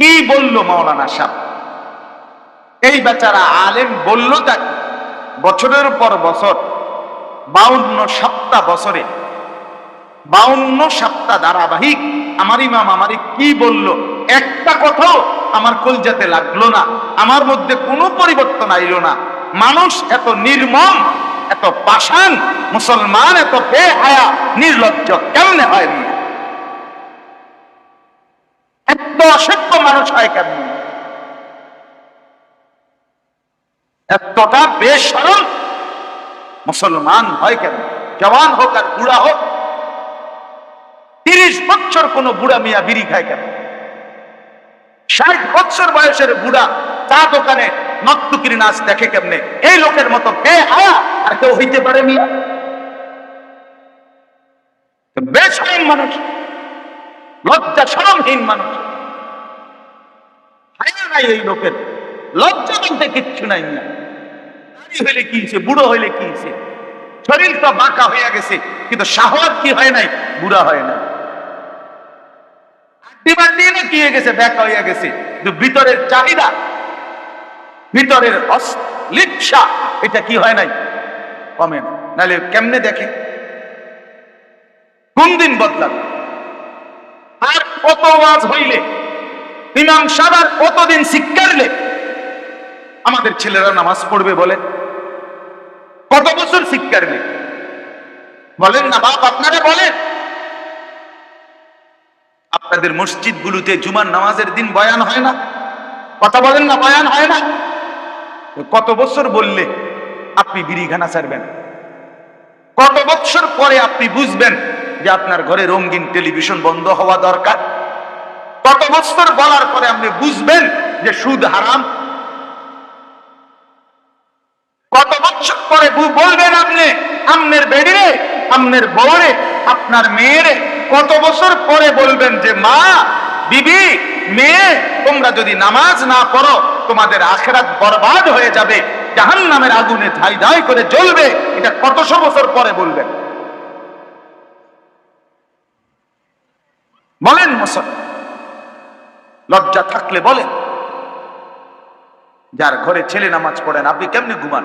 কি বলল মাওলানা সাহ? এই বেচারা আলেম বলল তাকে বছরের পর বছর, বাউন্ন সপ্তাহ বছরে, বাউন্ন সপ্তাহ ধারাবাহিক আমার ইমাম আমারে কি বলল? একটা কথাও আমার কলজাতে লাগল না, আমার মধ্যে কোনো পরিবর্তন আইলো না। মানুষ এত নির্মম, এত পাষাণ, মুসলমান এত বেহায়া, নির্লজ্জ কেমনে হয়? এত অসভ্য মানুষ কেমনে এতটা বেসরল মুসলমান হয় কেন? জওয়ান হোক আর বুড়া হোক, তিরিশ বছর কোন বুড়া মিয়া বিড়ি খায় কেন? ষাট বছর বয়সের বুড়া চা দোকানে নকটুকির নাচ দেখে কেমনে? এই লোকের মতো কে হায়া? আর কেউ হইতে পারে মিয়া? বেসরম মানুষ লজ্জা সরমহীন মানুষ। নাই এই লোকের। লজ্জা বলতে কিচ্ছু নাই না নারী হইলে কি হয়েছে বুড়ো হইলে কি হয়েছে শরীর তো বাঁকা হয়ে গেছে, কিন্তু কি হয় নাই? বুড়া হয় না ভিতরের চাহিদা, ভিতরের এটা কি হয় নাই? কেমনে দেখে? আর কত ওয়াজ হইলে ইমাম সাদার কতদিন শিক্ষারলে আমাদের ছেলেরা নামাজ পড়বে বলে। কত বছর শিক্ষারলে বলেন না বাপ, আপনারা বলেন। আপনাদের মসজিদ গুলোতে জুমার নামাজের দিন বয়ান হয় না? কথা বলেন না, বয়ান হয় না? কত বছর বললে আপনি বিড়িখানা ছাড়বেন? কত বছর পরে আপনি বুঝবেন যে আপনার ঘরে রঙিন টেলিভিশন বন্ধ হওয়া দরকার? কত বছর বলার পরে আপনি বুঝবেন যে সুদ হারাম? কত বছর পরে বলবেন আপনি, আমনের বেডিরে আমনের বউরে আপনার মেয়েরে কত বছর পরে বলবেন যে, মা, বিবি, মেয়ে, তোমরা যদি নামাজ না পড়ো, তোমাদের আখেরাত বরবাদ হয়ে যাবে জাহান নামের আগুনে ধাই ধাই করে জ্বলবে। এটা কতশো বছর পরে বলবেন? বলেন মুসলমান লজ্জা থাকলে বলেন যার ঘরে ছেলে নামাজ পড়েন আপনি কেমনে ঘুমান?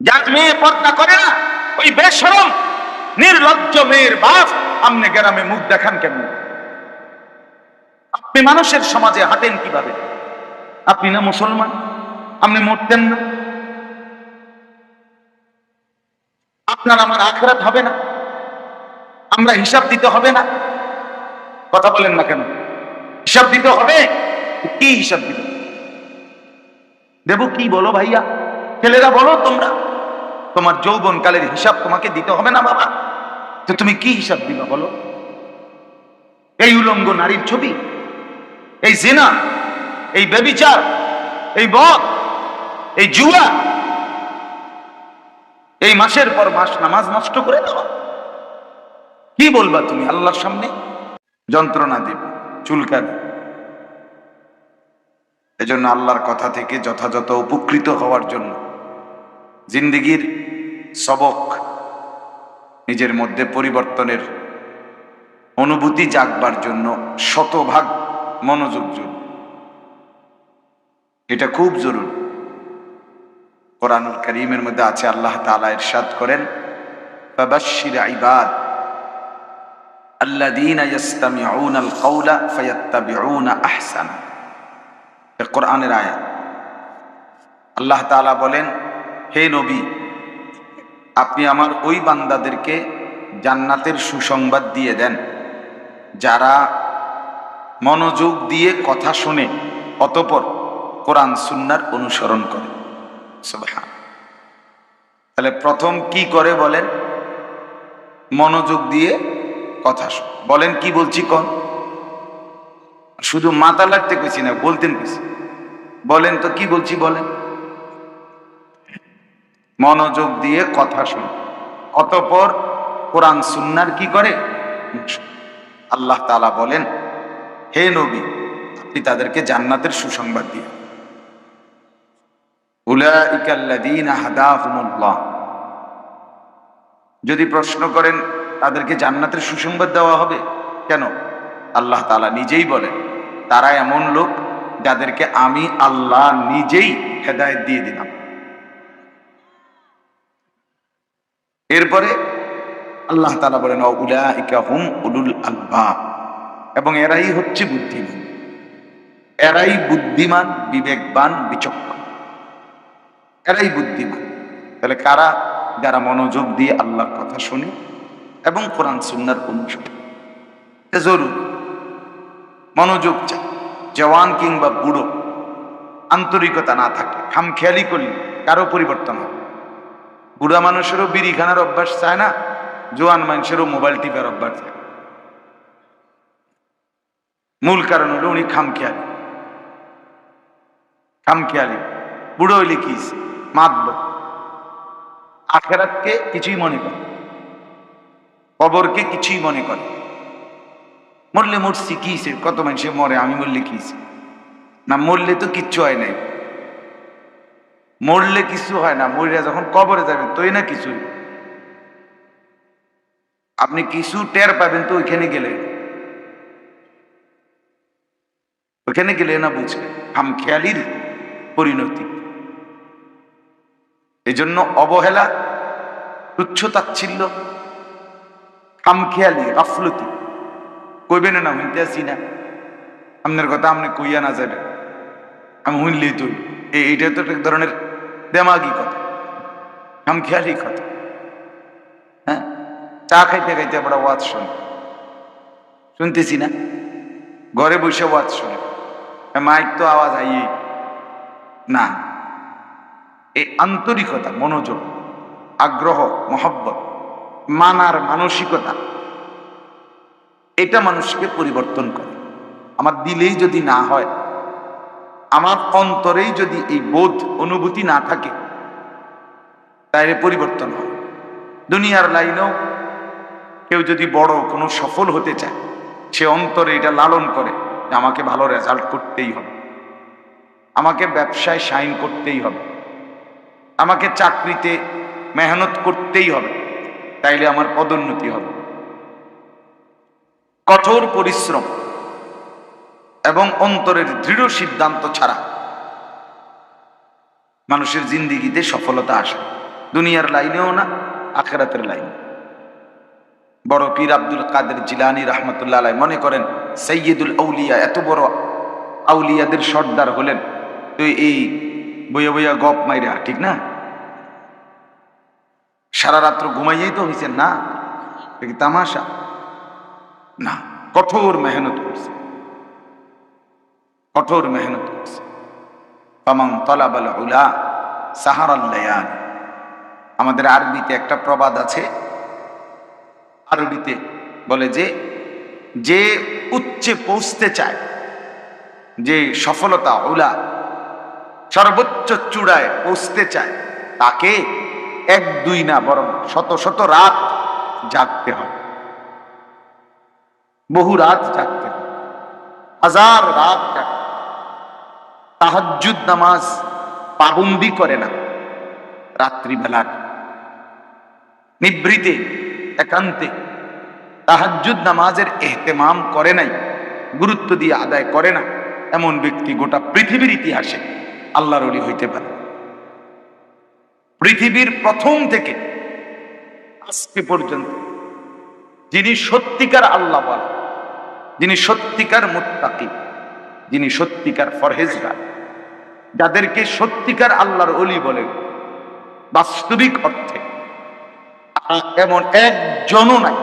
যার মেয়ে পর্দা করে না, ওই বেসরম নির্লজ্জ মেয়ের বাপ আপনি গ্রামে মুখ দেখান কেমনে? আপনি মানুষের সমাজে হাঁটেন কীভাবে? আপনি না মুসলমান? আপনি মরতেন না? আপনার আমার আখরাত হবে না? আমরা হিসাব দিতে হবে না? কথা বলেন না কেন? হিসাব দিতে হবে। কি হিসাব দিতে দেব কি বলো ভাইয়া? ছেলেরা বলো তোমরা। তোমার যৌবন কালের হিসাব তোমাকে দিতে হবে না বাবা। তো তুমি কি হিসাব দিবা বলো? এই উলঙ্গ নারীর ছবি, এই জেনা, এই বেবিচার এই বদ এই জুয়া, এই মাসের পর মাস নামাজ নষ্ট করে দেওয়া কি বলবা তুমি আল্লাহর সামনে? যন্ত্রণা দেবে। চুলকাবে। এজন্য আল্লাহর কথা থেকে যথাযথ উপকৃত হওয়ার জন্য জিন্দিগির সবক নিজের মধ্যে পরিবর্তনের অনুভূতি জাগবার জন্য শতভাগ মনোযোগ এটা খুব জরুরি। কোরআনুল করিমের মধ্যে আছে, আল্লাহ তাআলা ইরশাদ করেন, ফাবাশশির ইবাদ। الذين يستمعون القول فيتبعون احسنه এ কোরআনের আয়াত আল্লাহ তাআলা বলেন হে নবী আপনি আমার ওই বান্দাদেরকে জান্নাতের সুসংবাদ দিয়ে দেন যারা মনোযোগ দিয়ে কথা শুনে অতপর কোরআন সুন্নার অনুসরণ করে সুবহান তাহলে প্রথম কি করে বলেন মনোযোগ দিয়ে কথা বলেন, কি বলছি কন? শুধু মাথা লাগতে কইছি না, বলতেন কইছি। বলেন তো, কি বলছি বলেন? মনোযোগ দিয়ে কথা শুন। অতপর কোরআন সুন্নার কি করে? আল্লাহ তাআলা বলেন, হে নবী, আপনি তাদেরকে জান্নাতের সুসংবাদ দিয়ে যদি প্রশ্ন করেন তাদেরকে জান্নাতের সুসংবাদ দেওয়া হবে। কেন? আল্লাহ তালা নিজেই বলেন, তারা এমন লোক যাদেরকে আমি আল্লাহ নিজেই হেদায়ত দিয়ে দিলাম। এরপরে আল্লাহ তালা বলেন হুম উলুল আলবাব। এবং এরাই হচ্ছে বুদ্ধিমান। এরাই বুদ্ধিমান, বিবেকবান, বিচক্ষণ। এরাই বুদ্ধিমান। তাহলে কারা যারা মনোযোগ দিয়ে আল্লাহর কথা শুনে? এবং কোরআন সুন্নার অনুসরণ জরুরি। মনোযোগ চাই। জওয়ান কিংবা বুড়ো, আন্তরিকতা না থাকলে খামখেয়ালি করলে কারও পরিবর্তন হবে বুড়া মানুষেরও বিড়ি খানার অভ্যাস চায় না, জোয়ান মানুষেরও মোবাইল টিপার অভ্যাস চায় মূল কারণ হলো উনি খামখেয়ালি। খামখেয়ালি। বুড়ো হইলে কি মাতব আখেরাতকে কিছুই মনে করে কবরকে কিছুই মনে করে। মরলে মরছি, কি হইছে? কত মানুষে মরে, আমি মরলে কি না, মরলে তো কিচ্ছু হয় নাই। মরলে কিছু হয় না, মরিয়া যখন কবরে যাবেন, তোই না কিছু আপনি কিছু টের পাবেন তো ওইখানে গেলে। ওইখানে গেলে না বুঝবেন খামখেয়ালির পরিণতি। এজন্য অবহেলা, তুচ্ছ তাচ্ছিল্য খামখেয়ালি গাফলতি। কইবেন না হইতে আসি না। আপনার কথা আপনি কইয়া না যাবেন। আমি হইলেই তুই এইটা তো এক ধরনের দেমাগি কথা। খামখেয়ালি কথা। হ্যাঁ? চা খাইতে খাইতে আমরা ওয়াজ শুনি। শুনতেছি না? ঘরে বসে ওয়াজ শুনে। মাইক তো আওয়াজ আইয়ে। না। এই আন্তরিকতা, মনোযোগ, আগ্রহ, মহব্বত। মানার মানসিকতা, এটা মানুষকে পরিবর্তন করে। আমার দিলেই যদি না হয়, আমার অন্তরেই যদি এই বোধ, অনুভূতি না থাকে, তাইলে পরিবর্তন হয়। দুনিয়ার লাইনেও কেউ যদি বড় কোনো সফল হতে চায়, সে অন্তরে এটা লালন করে যে আমাকে ভালো রেজাল্ট করতেই হবে। আমাকে ব্যবসায় সাইন করতেই হবে। আমাকে চাকরিতে মেহনত করতেই হবে। তাইলে আমার পদোন্নতি হবে। কঠোর পরিশ্রম এবং অন্তরের দৃঢ় সিদ্ধান্ত ছাড়া মানুষের জিন্দিগিতে সফলতা আসে। দুনিয়ার লাইনেও না, আখেরাতের লাইনে। বড় পীর আব্দুল কাদের জিলানি রহমতুল্লাহ মনে করেন সৈয়দুল আউলিয়া, এত বড় আউলিয়াদের সর্দার হলেন। তুই এই বইয়া বইয়া গপ মাইরা, ঠিক না? সারা রাত্র ঘুমাইয়াই তো হয়েছেন না? তামাশা? না, কঠোর মেহনত করছে। কঠোর মেহনত করছে। পামাং তলাবাল উলা সাহারাল্লায়ান আমাদের আরবিতে একটা প্রবাদ আছে। আরবিতে বলে যে যে উচ্চে পৌঁছতে চায়, যে সফলতা ওলা সর্বোচ্চ চূড়ায় পৌঁছতে চায়, তাকে এক, দুই না, বরং শত শত রাত জাগতে হবে। বহু রাত জাগতে হবে। হাজার রাত জাগতে তাহাজ্জুদ নামাজ পাবন্দি করে না রাত্রিবেলার। নিবৃতে, একান্তে তাহাজ্জুদ নামাজের এহতেমাম করে নাই, গুরুত্ব দিয়ে আদায় করে না এমন ব্যক্তি গোটা পৃথিবীর ইতিহাসে আল্লাহর হইতে পারে। পৃথিবীর প্রথম থেকে আজকে পর্যন্ত যিনি সত্যিকার আল্লাহ যিনি সত্যিকার মুত্তাকি যিনি সত্যিকার ফরহেজগার, যাদেরকে সত্যিকার আল্লাহর অলি বলে বাস্তবিক অর্থে এমন একজনও নাই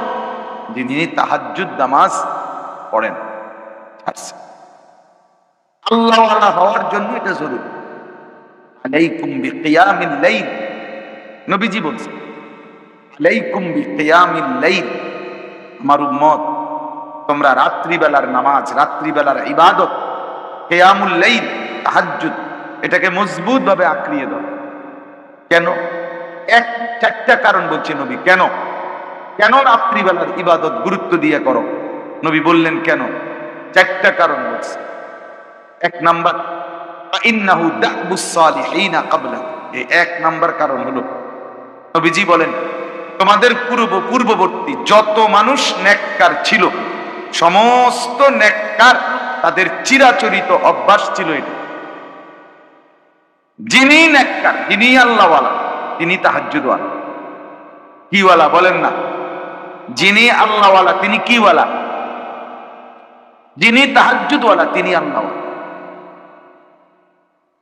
যিনি তাহাজ্জুদ নামাজ পড়েন। ছাড়ছে আল্লাহ হওয়ার জন্য এটা জরুরি। আলাইকুম বিকিয়ামিল লাইল। নবীজি তোমরা রাত্রিবেলার নামাজ, রাত্রিবেলার ইবাদত এটাকে মজবুত ভাবে আঁকড়িয়ে দাও। কেন? এক, চারটা কারণ বলছে নবী, কেন? কেন রাত্রিবেলার ইবাদত গুরুত্ব দিয়ে করো? নবী বললেন, কেন? চারটা কারণ বলছে। এক নাম্বার ইন্নাহু দাবুস সালিহিনা ক্বাবলা এই এক নাম্বার কারণ হলো, নবীজি বলেন, তোমাদের পূর্ব, পূর্ববর্তী যত মানুষ নেককার ছিল, সমস্ত নেককার তাদের চিরাচরিত অভ্যাস ছিল এটা। যিনি নেককার, যিনি আল্লাহওয়ালা, তিনি তাহাজ্জুদওয়ালা। কিওয়ালা বলেন না, যিনি আল্লাহওয়ালা, তিনি কিওয়ালা। যিনি তাহাজ্জুদওয়ালা, তিনি আল্লাহওয়ালা।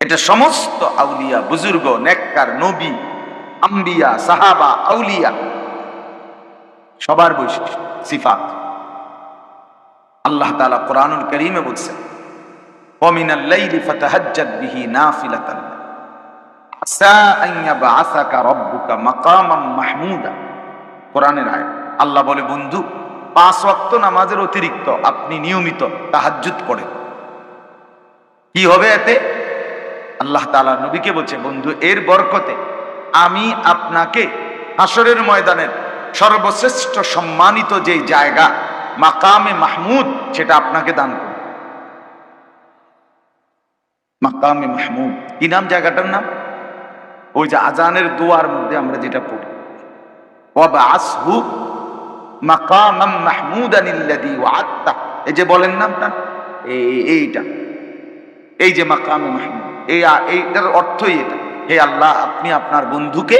এটা সমস্ত আউলিয়া, বুজুর্গ, নেককার, নবী, আম্বিয়া, সাহাবা, আউলিয়া, সবার বৈশিষ্ট্য, সিফাত। আল্লাহ তালা কোরআনুল করিমে বলছেন আল্লাহ বলে, বন্ধু, পাঁচ ওয়াক্ত নামাজের অতিরিক্ত আপনি নিয়মিত তাহাজুত করেন কি হবে এতে? আল্লাহ তালা নবীকে বলছে, বন্ধু, এর বরকতে আমি আপনাকে হাসরের ময়দানের সর্বশ্রেষ্ঠ সম্মানিত যে জায়গা, মাকামে মাহমুদ, সেটা আপনাকে দান করব। মাকামে মাহমুদ, কি নাম জায়গাটার নাম? ওই যে আজানের দোয়ার মধ্যে আমরা যেটা পড়ি। ওয়াবাসহু মাকামাম মাহমুদান ইল্লাযী ওয়া'আদতা। এই যে বলেন নামটা, এই, এইটা, এই যে মাকামে মাহমুদ। এই এইটার অর্থই এটা। হে আল্লাহ, আপনি আপনার বন্ধুকে,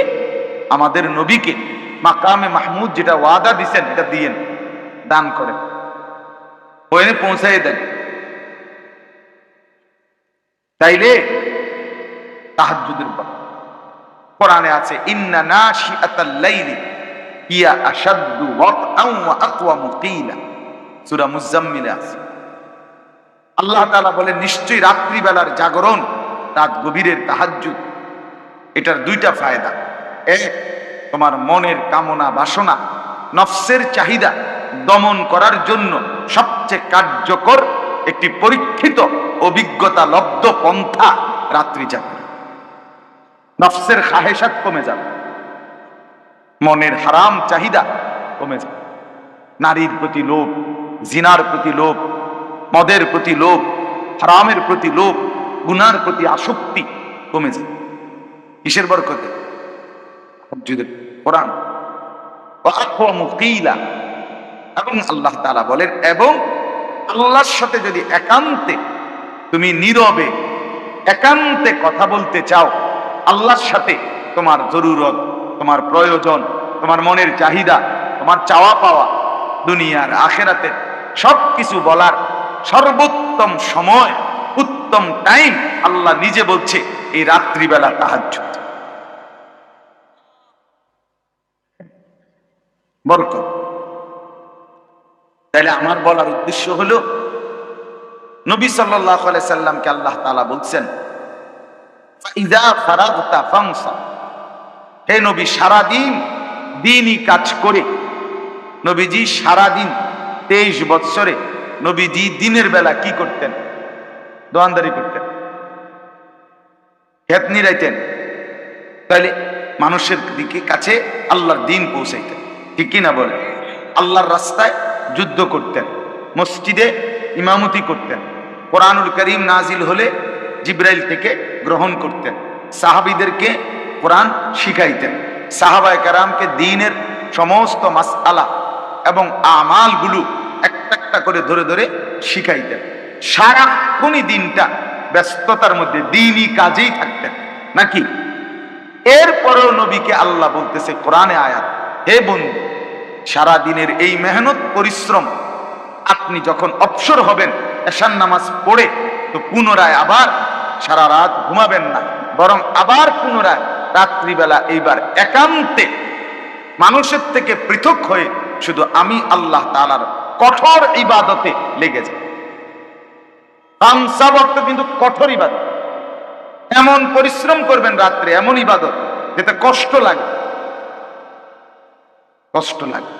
আমাদের নবীকে, মাকামে মাহমুদ যেটা ওয়াদা দিছেন, এটা দিয়েন, দান করেন। ওখানে পৌঁছাই দেন। তাইলে তাহাজ্জুদের পর। কোরআনে আছে, ইন্না নাশিআতাল লাইলি কিলা সূরা মুজাম্মিলে আছে। আল্লাহ তাআলা বলে নিশ্চয়ই রাত্রিবেলার জাগরণ রাত গভীরের তাহাজ্জুদ। এটার দুইটা ফায়দা। এক, তোমার মনের কামনা, বাসনা, নফসের চাহিদা দমন করার জন্য সবচেয়ে কার্যকর একটি পরীক্ষিত অভিজ্ঞতা লব্ধ পন্থা রাত্রি জাগরণ নফসের খাহেসাত কমে যাবে। মনের হারাম চাহিদা কমে যাবে। নারীর প্রতি লোভ, জিনার প্রতি লোভ, মদের প্রতি লোভ, হারামের প্রতি লোভ গুনার প্রতি আসক্তি কমে যাবে কিসের বরকতে? কোরআন। এবং আল্লাহ তালা বলেন, এবং আল্লাহর সাথে যদি একান্তে তুমি নীরবে, একান্তে কথা বলতে চাও, আল্লাহর সাথে তোমার জরুরত, তোমার প্রয়োজন, তোমার মনের চাহিদা, তোমার চাওয়া পাওয়া, দুনিয়ার আখেরাতে সব কিছু বলার সর্বোত্তম সময় উত্তম টাইম আল্লাহ নিজে বলছে, এই রাত্রিবেলা তাহাজ্জুদ। বরকত। তাহলে আমার বলার উদ্দেশ্য হলো, নবী সাল্লাহ সাল্লামকে আল্লাহ তালা বলছেন। হে নবী, সারাদিন দিনই কাজ করে, নবীজি সারাদিন তেইশ বৎসরে নবীজি দিনের বেলা কি করতেন? দোয়ানদারি করতেন। খেত নিরাইতেন। তাহলে মানুষের দিকে কাছে আল্লাহর দিন পৌঁছাইতেন। ঠিক কিনা বলে আল্লাহর রাস্তায় যুদ্ধ করতেন, মসজিদে ইমামতি করতেন, কোরআনুল করিম নাজিল হলে জিব্রাইল থেকে গ্রহণ করতেন, সাহাবিদেরকে কোরআন শিখাইতেন। সাহাবায় কারামকে দিনের সমস্ত মাসআলা এবং আমালগুলো একটা একটা করে ধরে ধরে শিখাইতেন। সারাক্ষণই দিনটা ব্যস্ততার মধ্যে দিনই কাজেই থাকতেন। নাকি? এরপরেও নবীকে আল্লাহ বলতেছে, কোরআনে আয়াত, হে বন্ধু সারা দিনের এই মেহনত, পরিশ্রম, আপনি যখন অবসর হবেন এশান নামাজ পড়ে তো পুনরায় আবার সারা রাত ঘুমাবেন না, বরং আবার পুনরায় রাত্রিবেলা এইবার একান্তে মানুষের থেকে পৃথক হয়ে শুধু আমি আল্লাহ তালার কঠোর ইবাদতে লেগে যাই। হামসাবক্ত কিন্তু কঠোর ইবাদত। এমন পরিশ্রম করবেন রাত্রে, এমন ইবাদত যেটা কষ্ট লাগে। কষ্ট লাগে।